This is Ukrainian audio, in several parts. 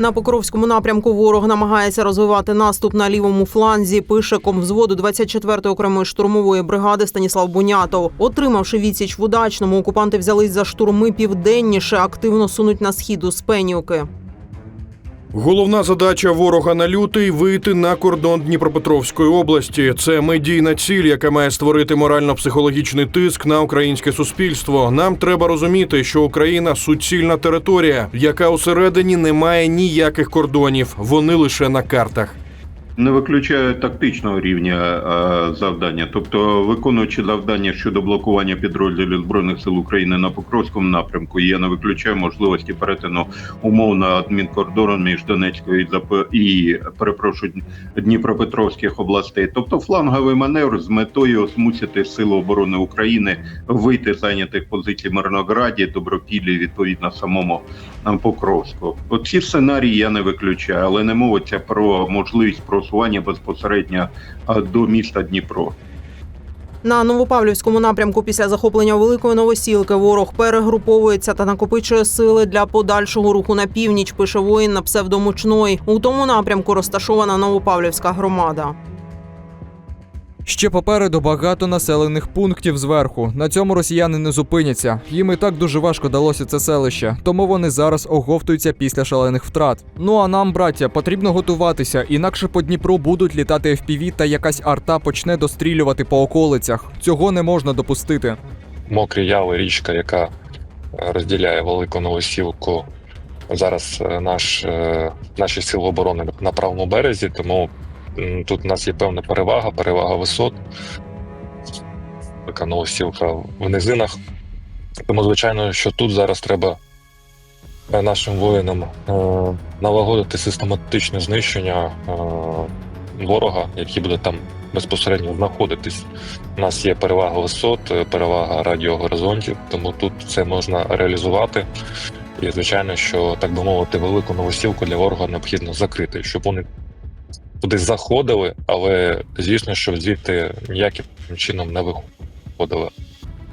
На Покровському напрямку ворог намагається розвивати наступ на лівому фланзі. Пише комвзводу 24-ї окремої штурмової бригади Станіслав Бунятов. Отримавши відсіч в удачному, окупанти взялись за штурми південніше, активно сунуть на схід у Спенівки. Головна задача ворога на лютий вийти на кордон Дніпропетровської області. Це медійна ціль, яка має створити морально-психологічний тиск на українське суспільство. Нам треба розуміти, що Україна суцільна територія, яка усередині не має ніяких кордонів. Вони лише на картах. Не виключаю тактичного рівня е, завдання, тобто виконуючи завдання щодо блокування підрозділів збройних сил України на Покровському напрямку, я не виключаю можливості перетину умовно адмінкордону між Донецькою і перепрошую Дніпропетровських областей, тобто фланговий маневр з метою змусити сили оборони України вийти зайнятих позицій Мирнограді, Добропіллі, відповідно самому е, Покровську. Оці сценарії я не виключаю, але не мовиться про можливість просування безпосередньо е, до міста Дніпро. На Новопавлівському напрямку після захоплення великої новосілки ворог перегруповується та накопичує сили для подальшого руху на північ. Пише воїн на псевдомучної. У тому напрямку розташована Новопавлівська громада. Ще попереду багато населених пунктів зверху. На цьому росіяни не зупиняться. Їм і так дуже важко далося це селище, тому вони зараз оговтуються після шалених втрат. Ну а нам, браття, потрібно готуватися, інакше по Дніпру будуть літати FPV та якась арта почне дострілювати по околицях. Цього не можна допустити. Мокрі яви, річка, яка е, розділяє велику новосілку. Зараз е, наш, е, наші сили оборони на правому березі, тому тут у нас є певна перевага, перевага висот. Така новосілка в низинах. Тому, звичайно, що тут зараз треба е, нашим воїнам е, налагодити систематичне знищення е, ворога, який буде там безпосередньо знаходитись. У нас є перевага висот, перевага радіогоризонтів, тому тут це можна реалізувати. І звичайно, що так би мовити, велику новосілку для ворога необхідно закрити, щоб вони туди заходили, але звісно, що звідти ніяким чином не виходили.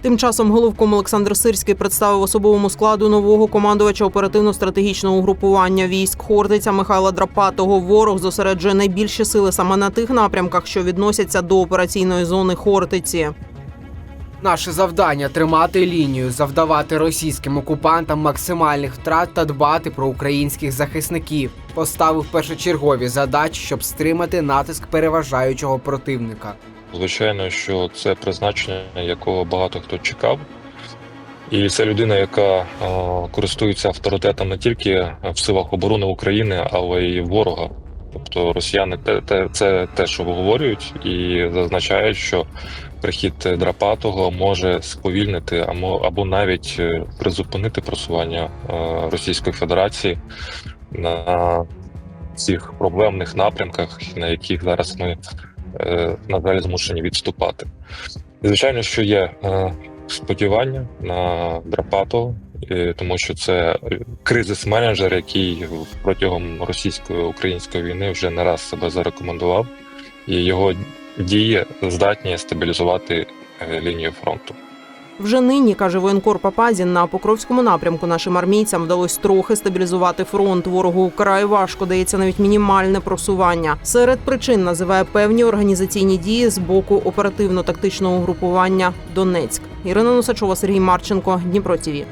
Тим часом головком Олександр Сирський представив особовому складу нового командувача оперативно-стратегічного угрупування військ Хортиця Михайла Драпатого. Ворог зосереджує найбільші сили саме на тих напрямках, що відносяться до операційної зони Хортиці. Наше завдання тримати лінію, завдавати російським окупантам максимальних втрат та дбати про українських захисників. Поставив першочергові задачі, щоб стримати натиск переважаючого противника. Звичайно, що це призначення, якого багато хто чекав. І це людина, яка е, користується авторитетом не тільки в силах оборони України, але й ворога. Тобто росіяни те, те, це те, що виговорюють, і зазначають, що прихід Драпатого може сповільнити або, або навіть е, призупинити просування е, Російської Федерації на цих проблемних напрямках, на яких зараз ми е, на жаль змушені відступати. Звичайно, що є сподівання на Драпатого, тому що це кризис-менеджер, який протягом російсько-української війни вже не раз себе зарекомендував, і його дії здатні стабілізувати е, лінію фронту. Вже нині каже воєнкор Папазін, на Покровському напрямку нашим армійцям вдалось трохи стабілізувати фронт. Ворогу вкрай важко дається навіть мінімальне просування. Серед причин називає певні організаційні дії з боку оперативно-тактичного угрупування Донецьк. Ірина Носачова, Сергій Марченко, Дніпро ТІВІ.